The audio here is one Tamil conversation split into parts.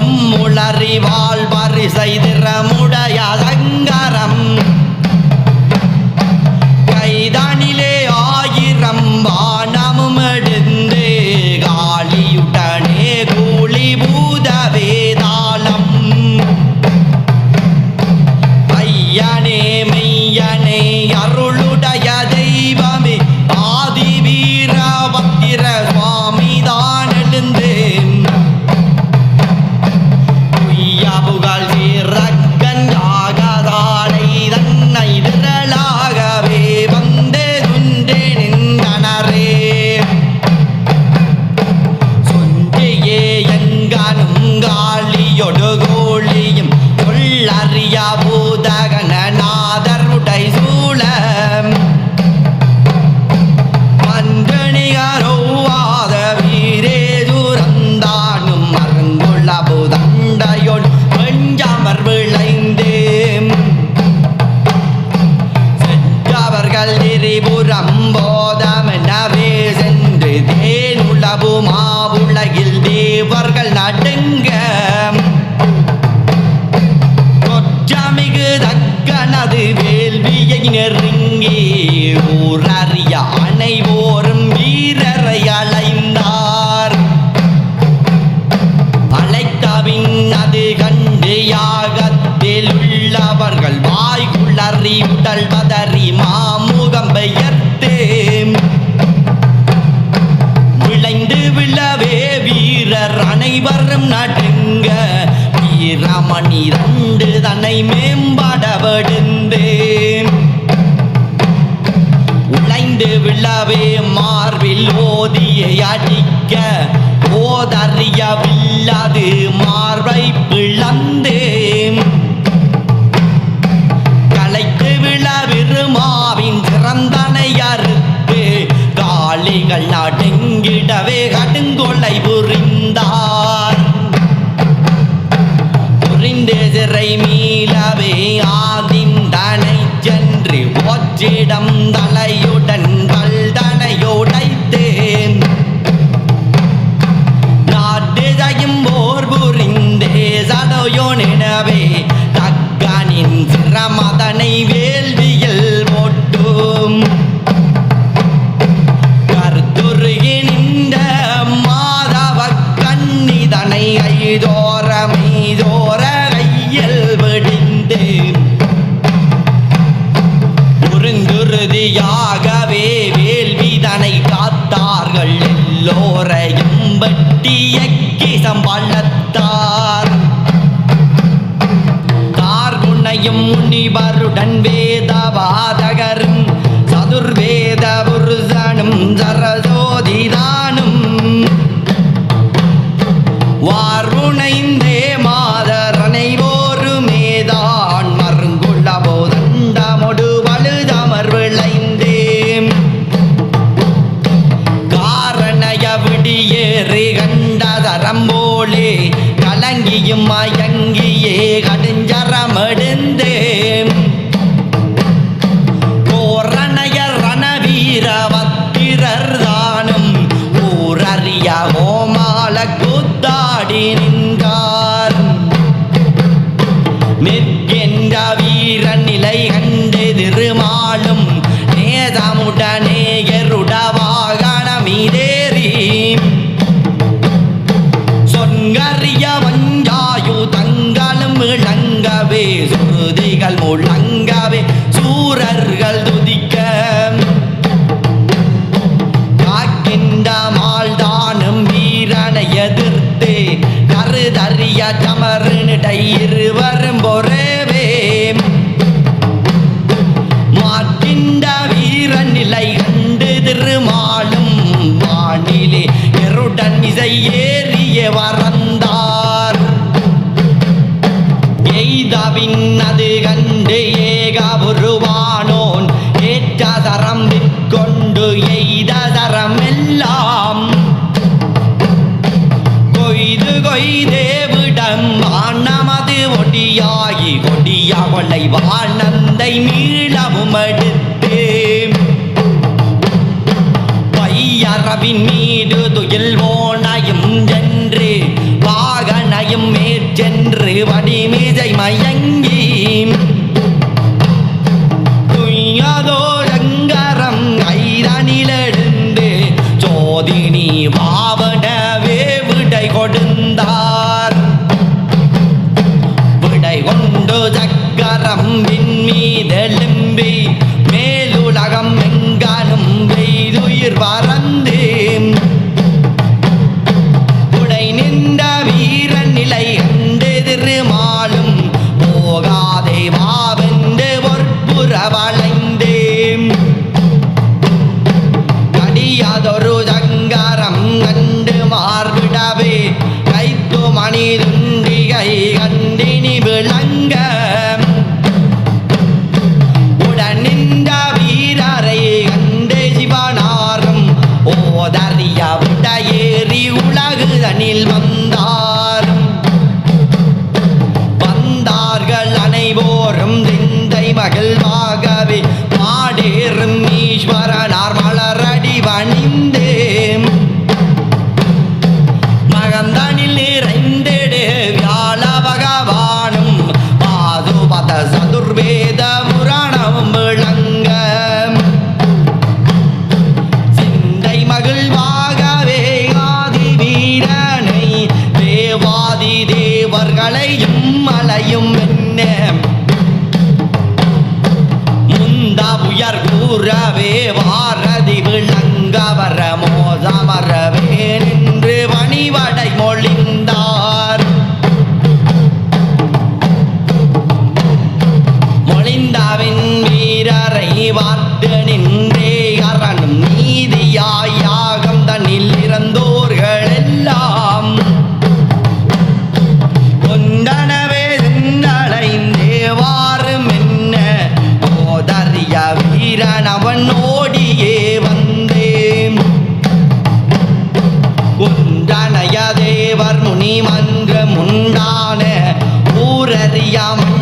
தம் உளறி வாழ்வரி செய்திரமுடைய இங்கே ஊரறிய அனைவோரும் வீரரை அலைந்தார். அழைத்தவின் அது கண்டு யாகத்தில் உள்ளவர்கள் வாய்குளறி உடல் பதறி மாமுகம் பெயர்த்து. விளைந்து விழவே வீரர் அனைவரும் நடுங்க வீரமணி முனையும் முனிவருடன் வேதவாதகரும் சதுர்வேத புருஷனும் சரஜோதிதானும் வார்முனைந்தே மாதரனை ஒரு மேதான் மருங்குள்ள போதண்டமொடு வலுதமர்விளைந்தேம் காரணயவிடியேறி கண்டதரம் போலே கலங்கியும் Mini. கொலை வானந்தை நீளமும் அடுத்து பையறவின் மீது துயில் ஓனையும் என்று வாகனையும் மேற்சென்று வடிமிசை மயங்கி துய்யதோரங்கள் Về 浪 மலையும் மலையும் மணி மன்றம் உண்டான ஊரறியாமல்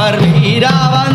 barbie miraba